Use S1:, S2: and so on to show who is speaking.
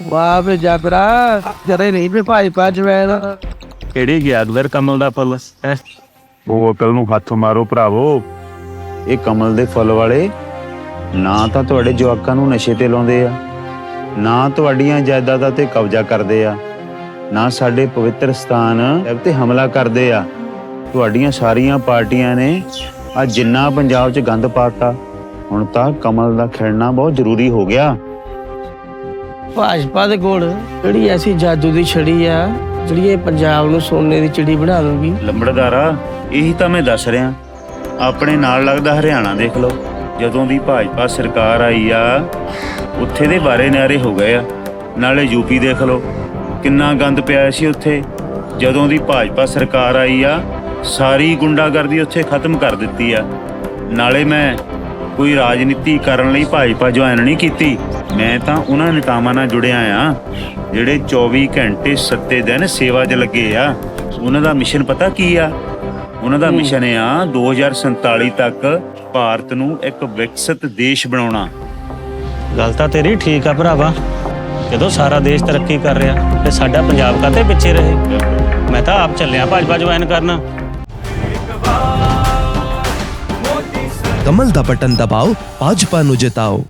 S1: ਵਾਹ ਵੇ ਜਾਬਰਾ ਜਰੇ ਨਹੀਂ ਵੀ ਭਾਈ ਪਾ ਜਵੈਨ
S2: ਕਿਹੜੀ ਗਿਆ ਅਗਲਰ ਕਮਲ ਦਾ ਫੁੱਲ ਹੈ?
S3: ਉਹ ਅਕਲ ਨੂੰ ਹੱਥ ਮਾਰੋ ਭਰਾਵੋ। ਇਹ ਕਮਲ ਦੇ ਫੁੱਲ ਵਾਲੇ ਨਾ ਤਾਂ ਤੁਹਾਡੇ ਜਵਾਕਾਂ ਨੂੰ ਨਸ਼ੇ ਤੇ ਲਾਉਂਦੇ ਆ ਨਾ ਤੁਹਾਡੀਆਂ ਜਾਇਦਾਦਾਂ ਤੇ ਕਬਜ਼ਾ ਕਰਦੇ ਆ ਨਾ ਸਾਡੇ ਪਵਿੱਤਰ ਸਥਾਨ ਤੇ ਹਮਲਾ ਕਰਦੇ ਆ। ਤੁਹਾਡੀਆਂ ਸਾਰੀਆਂ ਪਾਰਟੀਆਂ ਨੇ ਆ ਜਿੰਨਾ ਪੰਜਾਬ 'ਚ ਗੰਦ ਪਾਤਾ ਹੁਣ ਤਾਂ ਕਮਲ ਦਾ ਖਿੜਨਾ ਬਹੁਤ ਜ਼ਰੂਰੀ ਹੋ ਗਿਆ।
S1: ਭਾਜਪਾ ਦੇ ਕੋਲ ਕਿਹੜੀ ਐਸੀ ਜਾਦੂ ਦੀ ਛੜੀ ਆ, ਜਿਹੜੀ ਇਹ ਪੰਜਾਬ ਨੂੰ ਸੋਨੇ ਦੀ ਚਿੜੀ ਬਣਾ ਦੂਗੀ
S3: ਲੰਬੜਦਾਰਾ, ਇਹੀ ਤਾਂ ਮੈਂ ਦੱਸ ਰਿਹਾ। ਆਪਣੇ ਨਾਲ ਲੱਗਦਾ ਹਰਿਆਣਾ ਦੇਖ ਲਓ। ਜਦੋਂ ਦੀ ਭਾਜਪਾ ਸਰਕਾਰ ਆਈ ਆ, ਉੱਥੇ ਦੇ ਬਾਰੇ ਨਿਆਰੇ ਹੋ ਗਏ ਆ। ਨਾਲੇ ਯੂਪੀ ਦੇਖ ਲਓ, ਕਿੰਨਾ ਗੰਦ ਪਿਆ ਸੀ ਉੱਥੇ। ਜਦੋਂ ਦੀ ਭਾਜਪਾ ਸਰਕਾਰ ਆਈ ਆ, ਸਾਰੀ ਗੁੰਡਾਗਰਦੀ ਉੱਥੇ ਖਤਮ ਕਰ ਦਿੱਤੀ ਆ। ਨਾਲੇ ਮੈਂ ਕੋਈ ਰਾਜਨੀਤੀ ਕਰਨ ਲਈ ਭਾਜਪਾ ਜੁਆਇਨ ਨਹੀਂ ਕੀਤੀ। ਮੈਂ ਤਾਂ ਉਹਨਾਂ ਨੇਤਾਵਾਂ ਨਾਲ ਜੁੜਿਆ ਆ ਜਿਹੜੇ 24 ਘੰਟੇ ਸੱਤੇ ਦਿਨ ਸੇਵਾ 'ਚ ਲੱਗੇ ਆ। ਉਹਨਾਂ ਦਾ ਮਿਸ਼ਨ ਪਤਾ ਕੀ ਆ? ਉਹਨਾਂ ਦਾ ਮਿਸ਼ਨ ਆ 2047 ਤੱਕ ਭਾਰਤ ਨੂੰ ਇੱਕ ਵਿਕਸਿਤ ਦੇਸ਼ ਬਣਾਉਣਾ।
S2: ਗੱਲ ਤਾਂ ਤੇਰੀ ਠੀਕ ਆ ਭਰਾਵਾ। ਜਦੋਂ ਸਾਰਾ ਦੇਸ਼ ਤਰੱਕੀ ਕਰ ਰਿਹਾ ਤੇ ਸਾਡਾ ਪੰਜਾਬ ਕਾਤੇ ਪਿੱਛੇ ਰਹੇ? ਮੈਂ ਤਾਂ ਆਪ ਚੱਲਿਆ ਭਾਜਪਾ ਜੁਆਇਨ ਕਰਨ।
S4: ਕਮਲ ਦਾ ਬਟਨ ਦਬਾਓ ਭਾਜਪਾ ਨੂੰ ਜਿਤਾਓ।